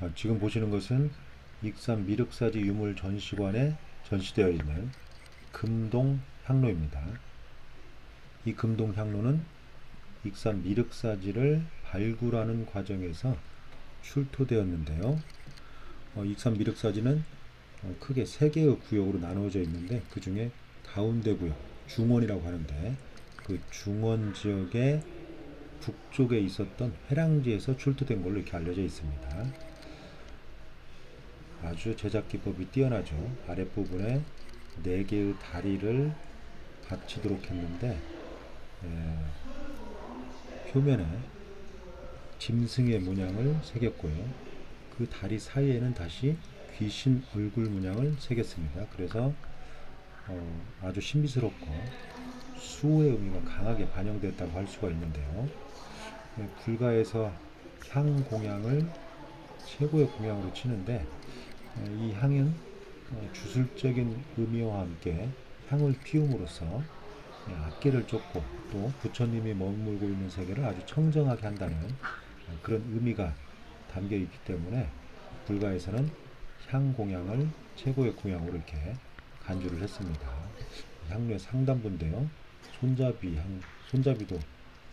아, 지금 보시는 것은 익산 미륵사지 유물 전시관에 전시되어 있는 금동 향로입니다. 이 금동 향로는 익산 미륵사지를 발굴하는 과정에서 출토되었는데요. 어, 익산 미륵사지는 어, 크게 세 개의 구역으로 나누어져 있는데 그 중에 가운데 구역, 중원이라고 하는데 그 중원 지역의 북쪽에 있었던 회랑지에서 출토된 걸로 이렇게 알려져 있습니다. 아주 제작 기법이 뛰어나죠. 아랫부분에 네 개의 다리를 받치도록 했는데 에, 표면에 짐승의 문양을 새겼고요. 그 다리 사이에는 다시 귀신 얼굴 문양을 새겼습니다. 그래서 어, 아주 신비스럽고 수호의 의미가 강하게 반영됐다고 할 수가 있는데요. 예, 불가에서 향 공양을 최고의 공양으로 치는데 예, 이 향은 어, 주술적인 의미와 함께 향을 피움으로써 예, 악기를 쫓고 또 부처님이 머물고 있는 세계를 아주 청정하게 한다는 어, 그런 의미가 담겨 있기 때문에 불가에서는 향 공양을 최고의 공양으로 이렇게 간주를 했습니다. 향료의 상단부인데요. 손잡이 향, 손잡이도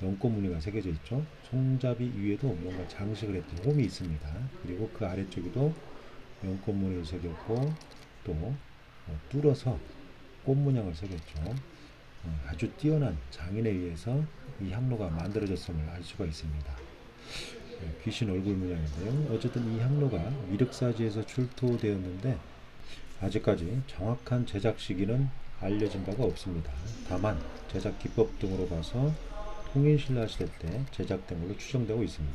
연꽃 무늬가 새겨져 있죠. 손잡이 위에도 뭔가 장식을 했던 홈이 있습니다. 그리고 그 아래쪽에도 연꽃 무늬를 새겼고 또 어, 뚫어서 꽃 문양을 새겼죠. 어, 아주 뛰어난 장인에 의해서 이 향로가 만들어졌음을 알 수가 있습니다. 네, 귀신 얼굴 문양인데요. 어쨌든 이 향로가 미륵사지에서 출토되었는데 아직까지 정확한 제작 시기는 알려진 바가 없습니다. 다만 제작 기법 등으로 봐서 통일신라 시대 때 제작된 걸로 추정되고 있습니다.